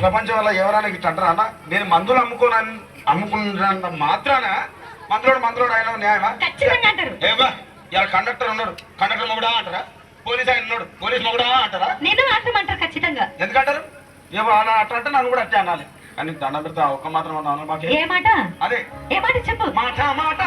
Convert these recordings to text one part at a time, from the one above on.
ప్రపంచం వల్ల ఎవరైనా ఇట్లా అంటారా అన్న? నేను మందులు అమ్ముకోనని అమ్ముకున్నంత మాత్రాన మందులోడు మందులోడు ఆయన న్యాయమా? అంటారు. ఏవా ఇలా కండక్టర్ ఉన్నాడు. కండక్టర్ మొగుడా అంటారా? పోలీస్ ఆయన ఉన్నాడు. పోలీస్ మొగుడా అంటారా? నేను అంటామంటారు ఖచ్చితంగా. ఎందుకంటారు? ఏవో అలా అట్లా అంటే నన్ను కూడా అట్టే అనాలి. కానీ దండం పెడతా ఒక్క మాత్రం అదే. ఏ మాట చెప్పు. మాటి మాటి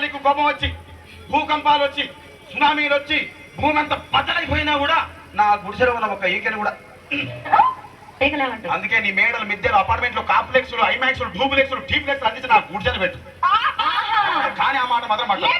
భూతాలకు కోపం వచ్చి భూకంపాలు వచ్చి సునామీలు వచ్చి భూమి అంతా బద్దలైపోయినా కూడా నా గుడిసెలో ఉన్న ఒక ఈకెని కూడా. అందుకే నీ మేడలు మిద్దెలు అపార్ట్మెంట్లు కాంప్లెక్స్లు ఐమాక్స్లు డూప్లెక్స్లు డీప్లెక్స్లు అందించి నా గుడిసెలు పెట్టు. కానీ ఆ మాట మాత్రం మాట్లాడు.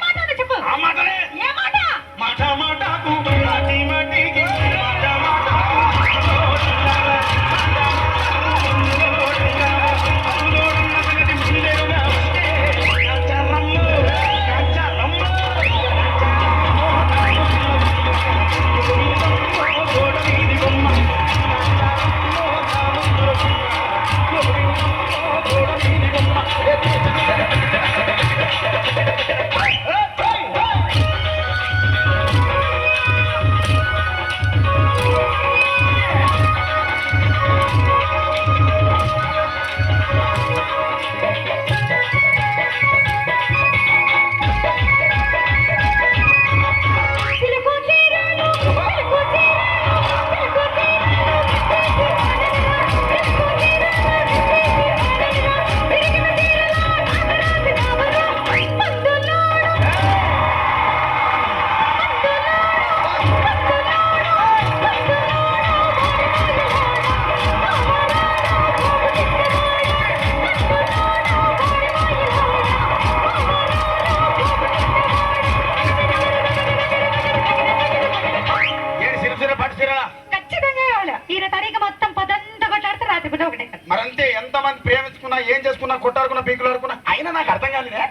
మరంతే ఎంత మంది ప్రేమించుకున్నా ఏం చేసుకున్నా కొట్టాడుకున్నా పీకులాడుకున్నా అయినా నాకు అర్థం కాలేదే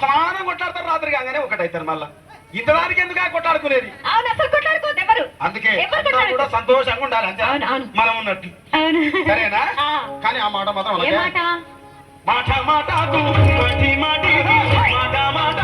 సమానం కొట్లాడతారు రాత్రి కాగానే ఒకటైతారు మళ్ళా ఇంతదానికి ఎందుకు కొట్టాడుకునేది అందుకే కూడా సంతోషంగా ఉండాలి అంతే మనం ఉన్నట్టు సరేనా కానీ ఆ మాట మాత్రం మాట మాట మాట మాట